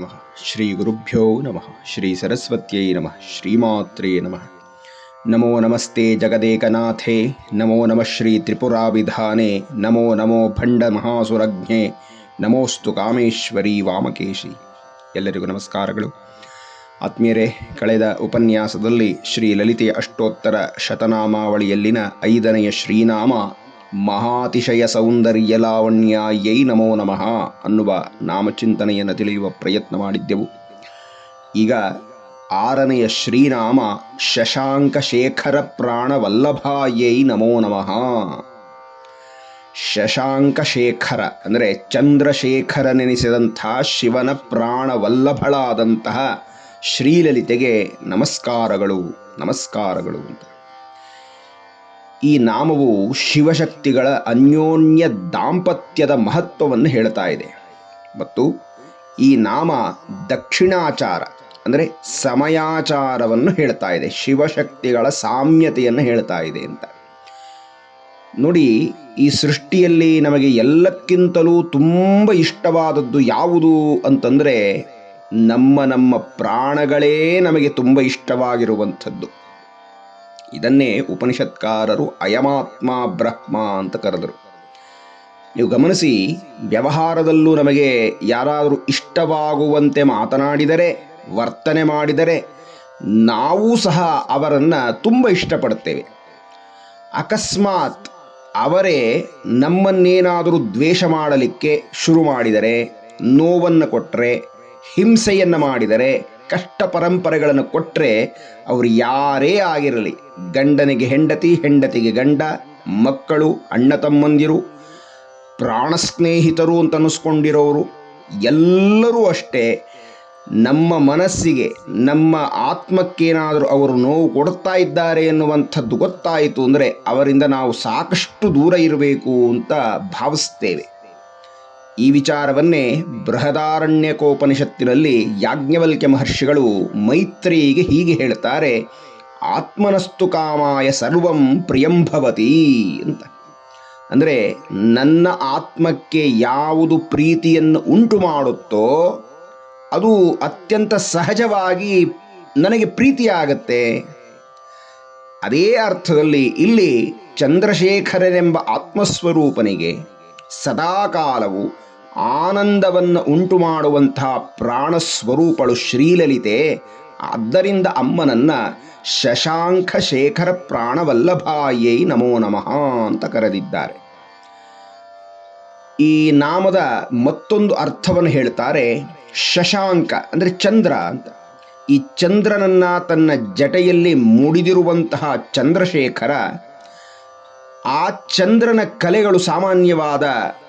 ನಮಃ ಶ್ರೀ ಗುರುಭ್ಯೋ ನಮಃ ಶ್ರೀ ಸರಸ್ವತ್ಯೈ ನಮಃ ಶ್ರೀಮಾತ್ರೇ ನಮಃ ನಮೋ ನಮಸ್ತೆ ಜಗದೇಕನಾಥೇ ನಮೋ ನಮಃ ಶ್ರೀ ತ್ರಿಪುರಾವಿಧಾನೇ ನಮೋ ನಮೋ ಭಂಡ ಮಹಾಸುರಜ್ಞೆ ನಮೋಸ್ತು ಕಾಮೇಶ್ವರಿ ವಾಮಕೇಶಿ ಎಲ್ಲರಿಗೂ ನಮಸ್ಕಾರಗಳು. ಆತ್ಮೀಯರೇ, ಕಳೆದ ಉಪನ್ಯಾಸದಲ್ಲಿ ಶ್ರೀ ಲಲಿತೆಯ ಅಷ್ಟೋತ್ತರ ಶತನಾಮಾವಳಿಯಲ್ಲಿನ ಐದನೆಯ ಶ್ರೀನಾಮ ಮಹಾತಿಶಯ ಸೌಂದರ್ಯ ಲಾವಣ್ಯಾಯೈ ನಮೋ ನಮಃ ಅನ್ನುವ ನಾಮಚಿಂತನೆಯನ್ನು ತಿಳಿಯುವ ಪ್ರಯತ್ನ ಮಾಡಿದ್ದೆವು. ಈಗ ಆರನೆಯ ಶ್ರೀನಾಮ ಶಶಾಂಕ ಶೇಖರ ಪ್ರಾಣವಲ್ಲಭಾಯೈ ನಮೋ ನಮಃ. ಶಶಾಂಕ ಶೇಖರ ಅಂದರೆ ಚಂದ್ರಶೇಖರನೆನಿಸಿದಂಥ ಶಿವನ ಪ್ರಾಣವಲ್ಲಭಳಾದಂತಹ ಶ್ರೀಲಲಿತೆಗೆ ನಮಸ್ಕಾರಗಳು ನಮಸ್ಕಾರಗಳು ಅಂತ. ಈ ನಾಮವು ಶಿವಶಕ್ತಿಗಳ ಅನ್ಯೋನ್ಯ ದಾಂಪತ್ಯದ ಮಹತ್ವವನ್ನು ಹೇಳ್ತಾ ಇದೆ. ಮತ್ತು ಈ ನಾಮ ದಕ್ಷಿಣಾಚಾರ, ಅಂದರೆ ಸಮಯಾಚಾರವನ್ನು ಹೇಳ್ತಾ ಇದೆ. ಶಿವಶಕ್ತಿಗಳ ಸಾಮ್ಯತೆಯನ್ನು ಹೇಳ್ತಾ ಇದೆ ಅಂತ. ನೋಡಿ, ಈ ಸೃಷ್ಟಿಯಲ್ಲಿ ನಮಗೆ ಎಲ್ಲಕ್ಕಿಂತಲೂ ತುಂಬ ಇಷ್ಟವಾದದ್ದು ಯಾವುದು ಅಂತಂದರೆ ನಮ್ಮ ನಮ್ಮ ಪ್ರಾಣಗಳೇ ನಮಗೆ ತುಂಬ ಇಷ್ಟವಾಗಿರುವಂಥದ್ದು. ಇದನ್ನೇ ಉಪನಿಷತ್ಕಾರರು ಅಯಮಾತ್ಮ ಬ್ರಹ್ಮ ಅಂತ ಕರೆದರು. ನೀವು ಗಮನಿಸಿ, ವ್ಯವಹಾರದಲ್ಲೂ ನಮಗೆ ಯಾರಾದರೂ ಇಷ್ಟವಾಗುವಂತೆ ಮಾತನಾಡಿದರೆ, ವರ್ತನೆ ಮಾಡಿದರೆ, ನಾವು ಸಹ ಅವರನ್ನು ತುಂಬ ಇಷ್ಟಪಡ್ತೇವೆ ಅಕಸ್ಮಾತ್ ಅವರೇ ನಮ್ಮನ್ನೇನಾದರೂ ದ್ವೇಷ ಮಾಡಲಿಕ್ಕೆ ಶುರು ಮಾಡಿದರೆ, ನೋವನ್ನು ಕೊಟ್ಟರೆ, ಹಿಂಸೆಯನ್ನು ಮಾಡಿದರೆ ಕಷ್ಟ ಪರಂಪರೆಗಳನ್ನು ಕೊಟ್ಟರೆ ಅವರು ಯಾರೇ ಆಗಿರಲಿ, ಗಂಡನಿಗೆ ಹೆಂಡತಿ, ಹೆಂಡತಿಗೆ ಗಂಡ, ಮಕ್ಕಳು, ಅಣ್ಣ ತಮ್ಮಂದಿರು, ಪ್ರಾಣ ಸ್ನೇಹಿತರು ಅಂತ ಅನ್ನಿಸ್ಕೊಂಡಿರೋರು, ಎಲ್ಲರೂ ಅಷ್ಟೇ ನಮ್ಮ ಮನಸ್ಸಿಗೆ, ನಮ್ಮ ಆತ್ಮಕ್ಕೇನಾದರೂ ಅವರು ನೋವು ಕೊಡ್ತಾ ಇದ್ದಾರೆ ಎನ್ನುವಂಥದ್ದು ಗೊತ್ತಾಯಿತು ಅಂದರೆ ಅವರಿಂದ ನಾವು ಸಾಕಷ್ಟು ದೂರ ಇರಬೇಕು ಅಂತ ಭಾವಿಸ್ತೇವೆ. ಈ ವಿಚಾರವನ್ನೇ ಬೃಹದಾರಣ್ಯಕೋಪನಿಷತ್ತಿನಲ್ಲಿ ಯಾಜ್ಞವಲ್ಕ್ಯ ಮಹರ್ಷಿಗಳು ಮೈತ್ರಿಗೆ ಹೀಗೆ ಹೇಳ್ತಾರೆ ಆತ್ಮನಸ್ತು ಕಾಮಾಯ ಸರ್ವಂ ಪ್ರಿಯಂಭವತಿ ಅಂತ. ಅಂದರೆ, ನನ್ನ ಆತ್ಮಕ್ಕೆ ಯಾವುದು ಪ್ರೀತಿಯನ್ನು ಉಂಟು ಮಾಡುತ್ತೋ ಅದು ಅತ್ಯಂತ ಸಹಜವಾಗಿ ನನಗೆ ಪ್ರೀತಿಯಾಗತ್ತೆ. ಅದೇ ಅರ್ಥದಲ್ಲಿ ಇಲ್ಲಿ ಚಂದ್ರಶೇಖರನೆಂಬ ಆತ್ಮಸ್ವರೂಪನಿಗೆ ಸದಾಕಾಲವು ಆನಂದವನ್ನು ಉಂಟು ಮಾಡುವಂತಹ ಪ್ರಾಣ ಸ್ವರೂಪಳು ಶ್ರೀಲಲಿತೆ. ಆದ್ದರಿಂದ ಅಮ್ಮನನ್ನ ಶಶಾಂಕ ಶೇಖರ ಪ್ರಾಣವಲ್ಲಭಾಯೈ ನಮೋ ನಮಃ ಅಂತ ಕರೆದಿದ್ದಾರೆ. ಈ ನಾಮದ ಮತ್ತೊಂದು ಅರ್ಥವನ್ನು ಹೇಳ್ತಾರೆ ಶಶಾಂಕ ಅಂದರೆ ಚಂದ್ರ ಅಂತ. ಈ ಚಂದ್ರನನ್ನ ತನ್ನ ಜಟೆಯಲ್ಲಿ ಮುಡಿದಿರುವಂತಹ ಚಂದ್ರಶೇಖರ ಆ ಚಂದ್ರನ ಕಲೆಗಳು ಸಾಮಾನ್ಯವಾದ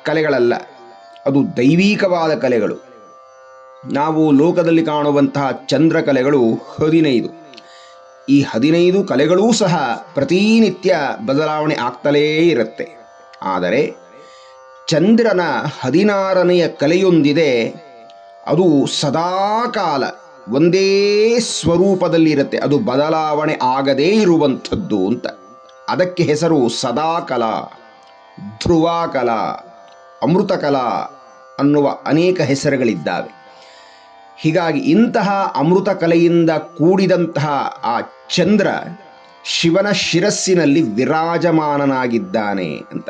ಕಲೆಗಳಲ್ಲ. ಅದು ದೈವೀಕವಾದ ಕಲೆಗಳು. ನಾವು ಲೋಕದಲ್ಲಿ ಕಾಣುವಂತಹ ಚಂದ್ರಕಲೆಗಳು ಹದಿನೈದು. ಈ ಹದಿನೈದು ಕಲೆಗಳೂ ಸಹ ಪ್ರತಿನಿತ್ಯ ಬದಲಾವಣೆ ಆಗ್ತಲೇ ಇರುತ್ತೆ. ಆದರೆ ಚಂದ್ರನ ಹದಿನಾರನೆಯ ಕಲೆಯೊಂದಿದೆ, ಅದು ಸದಾಕಾಲ ಒಂದೇ ಸ್ವರೂಪದಲ್ಲಿರುತ್ತೆ. ಅದು ಬದಲಾವಣೆ ಆಗದೇ ಇರುವಂಥದ್ದು ಅಂತ. ಅದಕ್ಕೆ ಹೆಸರು ಸದಾಕಲಾ, ಧ್ರುವಾಕಲಾ. ಅಮೃತಕಲಾ ಅನ್ನುವ ಅನೇಕ ಹೆಸರುಗಳಿದ್ದಾವೆ. ಹೀಗಾಗಿ ಇಂತಹ ಅಮೃತ ಕಲೆಯಿಂದ ಕೂಡಿದಂತಹ ಆ ಚಂದ್ರ ಶಿವನ ಶಿರಸ್ಸಿನಲ್ಲಿ ವಿರಾಜಮಾನನಾಗಿದ್ದಾನೆ ಅಂತ.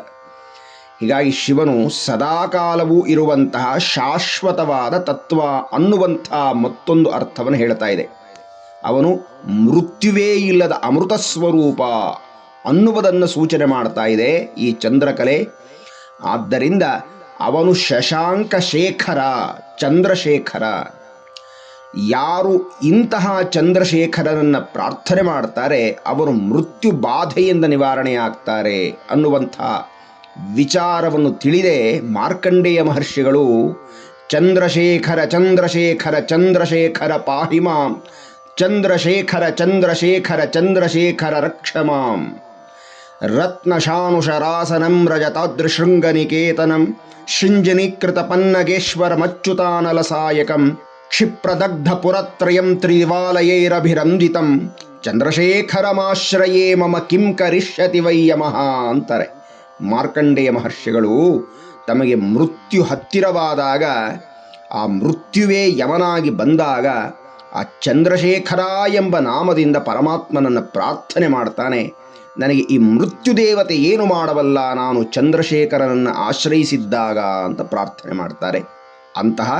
ಹೀಗಾಗಿ ಶಿವನು ಸದಾಕಾಲವೂ ಇರುವಂತಹ ಶಾಶ್ವತವಾದ ತತ್ವ ಅನ್ನುವಂತಹ ಮತ್ತೊಂದು ಅರ್ಥವನ್ನು ಹೇಳ್ತಾ ಇದೆ. ಅವನು ಮೃತ್ಯುವೇ ಇಲ್ಲದ ಅಮೃತ ಸ್ವರೂಪ ಅನ್ನುವುದನ್ನು ಸೂಚನೆ ಮಾಡ್ತಾ ಇದೆ ಈ ಚಂದ್ರಕಲೆ ಆದ್ದರಿಂದ ಅವನು ಶಶಾಂಕ ಶೇಖರ, ಚಂದ್ರಶೇಖರ. ಯಾರು ಇಂತಹ ಚಂದ್ರಶೇಖರನನ್ನು ಪ್ರಾರ್ಥನೆ ಮಾಡ್ತಾರೆ, ಅವರು ಮೃತ್ಯು ಬಾಧೆಯಿಂದ ನಿವಾರಣೆಯಾಗ್ತಾರೆ ಅನ್ನುವಂಥ ವಿಚಾರವನ್ನು ತಿಳಿದೇ ಮಾರ್ಕಂಡೇಯ ಮಹರ್ಷಿಗಳು, ಚಂದ್ರಶೇಖರ ಚಂದ್ರಶೇಖರ ಚಂದ್ರಶೇಖರ ಪಾಹಿಮಾಂ, ಚಂದ್ರಶೇಖರ ಚಂದ್ರಶೇಖರ ಚಂದ್ರಶೇಖರ ರಕ್ಷಮಾಂ. ರತ್ನಶಾನುಷರಾಸನಂ ರಜತಾದೃಶೃಂಗನಿಕೇತನಂ ಕ್ಷಿಪ್ರದಗ್ಧ ಕ್ಷಿಪ್ರದಗ್ಧಪುರತ್ರಯಂ ತ್ರಿವಾಲಯೈರಭಿರಂದಿತಂ ಚಂದ್ರಶೇಖರಮಾಶ್ರಯೇ ಮಮ ಕಿಂ ಕರಿಷ್ಯತಿ ವೈ ಅಂತಾರೆ. ಮಾರ್ಕಂಡೇಯ ಮಹರ್ಷಿಗಳು ತಮಗೆ ಮೃತ್ಯು ಹತ್ತಿರವಾದಾಗ, ಆ ಮೃತ್ಯುವೇ ಯಮನಾಗಿ ಬಂದಾಗ, ಆ ಚಂದ್ರಶೇಖರ ಎಂಬ ನಾಮದಿಂದ ಪರಮಾತ್ಮನನ್ನು ಪ್ರಾರ್ಥನೆ ಮಾಡ್ತಾನೆ. ನನಗೆ ಈ ಮೃತ್ಯುದೇವತೆ ಏನು ಮಾಡಬಲ್ಲ? ನಾನು ಚಂದ್ರಶೇಖರನನ್ನು ಆಶ್ರಯಿಸಿದ್ದಾಗ ಅಂತ ಪ್ರಾರ್ಥನೆ ಮಾಡ್ತಾರೆ. ಅಂತಹ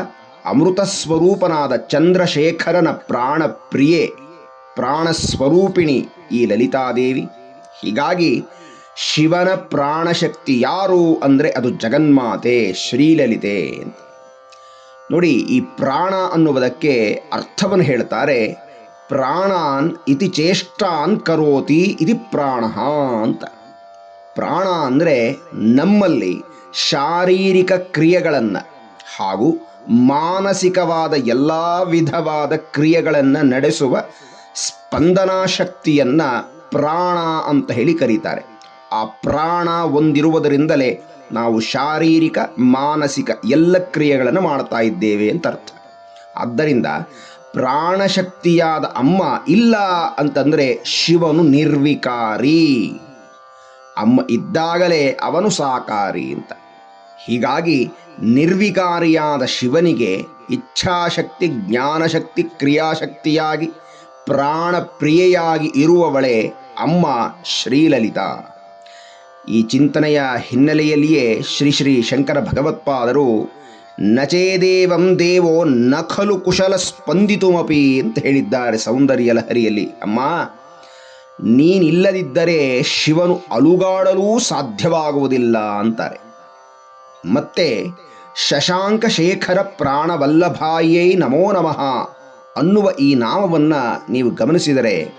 ಅಮೃತ ಸ್ವರೂಪನಾದ ಚಂದ್ರಶೇಖರನ ಪ್ರಾಣ ಪ್ರಿಯೆ ಪ್ರಾಣ ಸ್ವರೂಪಿಣಿ ಈ ಲಲಿತಾದೇವಿ. ಹೀಗಾಗಿ ಶಿವನ ಪ್ರಾಣಶಕ್ತಿ ಯಾರು ಅಂದರೆ ಅದು ಜಗನ್ಮಾತೆ, ಶ್ರೀಲಲಿತೆ ನೋಡಿ, ಈ ಪ್ರಾಣ ಅನ್ನುವುದಕ್ಕೆ ಅರ್ಥವನ್ನು ಹೇಳ್ತಾರೆ ಪ್ರಾಣಾನ್ ಇತಿ ಚೇಷ್ಟಾನ್ ಕರೋತಿ ಇದು ಪ್ರಾಣ ಅಂತ. ಪ್ರಾಣ ಅಂದರೆ ನಮ್ಮಲ್ಲಿ ಶಾರೀರಿಕ ಕ್ರಿಯೆಗಳನ್ನು ಹಾಗೂ ಮಾನಸಿಕವಾದ ಎಲ್ಲ ವಿಧವಾದ ಕ್ರಿಯೆಗಳನ್ನು ನಡೆಸುವ ಸ್ಪಂದನಾ ಶಕ್ತಿಯನ್ನು ಪ್ರಾಣ ಅಂತ ಹೇಳಿ ಕರೀತಾರೆ. ಆ ಪ್ರಾಣ ಒಂದಿರುವುದರಿಂದಲೇ ನಾವು ಶಾರೀರಿಕ, ಮಾನಸಿಕ ಎಲ್ಲ ಕ್ರಿಯೆಗಳನ್ನು ಮಾಡ್ತಾ ಇದ್ದೇವೆ ಅಂತ ಅರ್ಥ. ಆದ್ದರಿಂದ ಪ್ರಾಣಶಕ್ತಿಯಾದ ಅಮ್ಮ ಇಲ್ಲ ಅಂತಂದರೆ ಶಿವನು ನಿರ್ವಿಕಾರಿ. ಅಮ್ಮ ಇದ್ದಾಗಲೇ ಅವನು ಸಾಕಾರಿ ಅಂತ. ಹೀಗಾಗಿ ನಿರ್ವಿಕಾರಿಯಾದ ಶಿವನಿಗೆ ಇಚ್ಛಾಶಕ್ತಿ, ಜ್ಞಾನಶಕ್ತಿ, ಕ್ರಿಯಾಶಕ್ತಿಯಾಗಿ ಪ್ರಾಣ ಪ್ರಿಯೆಯಾಗಿ ಇರುವವಳೇ ಅಮ್ಮ ಶ್ರೀಲಲಿತಾ. ಈ ಚಿಂತನೆಯ ಹಿನ್ನೆಲೆಯಲ್ಲಿಯೇ ಶ್ರೀ ಶ್ರೀ ಶಂಕರ ಭಗವತ್ಪಾದರು ನಚೇದೇವಂ ದೇವೋ ನ ಖಲು ಕುಶಲ ಸ್ಪಂದಿತುಮಪಿ ಅಂತ ಹೇಳಿದ್ದಾರೆ ಸೌಂದರ್ಯ ಲಹರಿಯಲ್ಲಿ. ಅಮ್ಮ, ನೀನಿಲ್ಲದಿದ್ದರೆ ಶಿವನು ಅಲುಗಾಡಲೂ ಸಾಧ್ಯವಾಗುವುದಿಲ್ಲ ಅಂತಾರೆ. ಮತ್ತೆ ಶಶಾಂಕ ಶೇಖರ ಪ್ರಾಣವಲ್ಲಭಾಯೈ ನಮೋ ನಮಃ ಅನ್ನುವ ಈ ನಾಮವನ್ನು ನೀವು ಗಮನಿಸಿದರೆ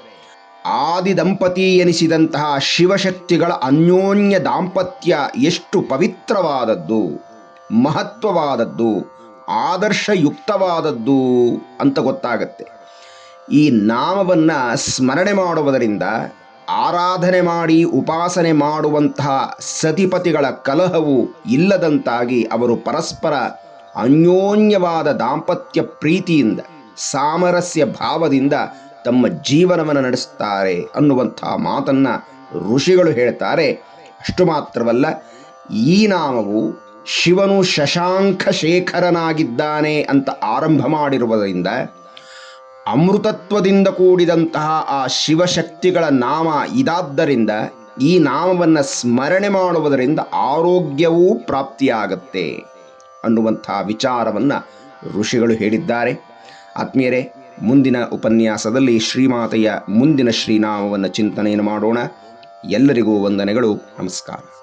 ಆದಿ ದಂಪತಿ ಎನಿಸಿದಂತಹ ಶಿವಶಕ್ತಿಗಳ ಅನ್ಯೋನ್ಯ ದಾಂಪತ್ಯ ಎಷ್ಟು ಪವಿತ್ರವಾದದ್ದು. ಮಹತ್ವವಾದದ್ದು, ಆದರ್ಶಯುಕ್ತವಾದದ್ದು ಅಂತ ಗೊತ್ತಾಗತ್ತೆ. ಈ ನಾಮವನ್ನು ಸ್ಮರಣೆ ಮಾಡುವುದರಿಂದ, ಆರಾಧನೆ ಮಾಡಿ ಉಪಾಸನೆ ಮಾಡುವಂತಹ ಸತಿಪತಿಗಳ ಕಲಹವು ಇಲ್ಲದಂತಾಗಿ ಅವರು ಪರಸ್ಪರ ಅನ್ಯೋನ್ಯವಾದ ದಾಂಪತ್ಯ ಪ್ರೀತಿಯಿಂದ, ಸಾಮರಸ್ಯ ಭಾವದಿಂದ ತಮ್ಮ ಜೀವನವನ್ನು ನಡೆಸುತ್ತಾರೆ ಅನ್ನುವಂತಹ ಮಾತನ್ನು ಋಷಿಗಳು ಹೇಳ್ತಾರೆ. ಅಷ್ಟು ಮಾತ್ರವಲ್ಲ, ಈ ನಾಮವು ಶಿವನು ಶಶಾಂಕ ಶೇಖರನಾಗಿದ್ದಾನೆ ಅಂತ ಆರಂಭ ಮಾಡಿರುವುದರಿಂದ ಅಮೃತತ್ವದಿಂದ ಕೂಡಿದಂತಹ ಆ ಶಿವಶಕ್ತಿಗಳ ನಾಮ ಇದಾದ್ದರಿಂದ ಈ ನಾಮವನ್ನು ಸ್ಮರಣೆ ಮಾಡುವುದರಿಂದ ಆರೋಗ್ಯವೂ ಪ್ರಾಪ್ತಿಯಾಗತ್ತೆ ಅನ್ನುವಂತಹ ವಿಚಾರವನ್ನು ಋಷಿಗಳು ಹೇಳಿದ್ದಾರೆ. ಆತ್ಮೀಯರೇ, ಮುಂದಿನ ಉಪನ್ಯಾಸದಲ್ಲಿ ಶ್ರೀಮಾತೆಯ ಮುಂದಿನ ಶ್ರೀನಾಮವನ್ನು ಚಿಂತನೆಯನ್ನು ಮಾಡೋಣ. ಎಲ್ಲರಿಗೂ ವಂದನೆಗಳು. ನಮಸ್ಕಾರ.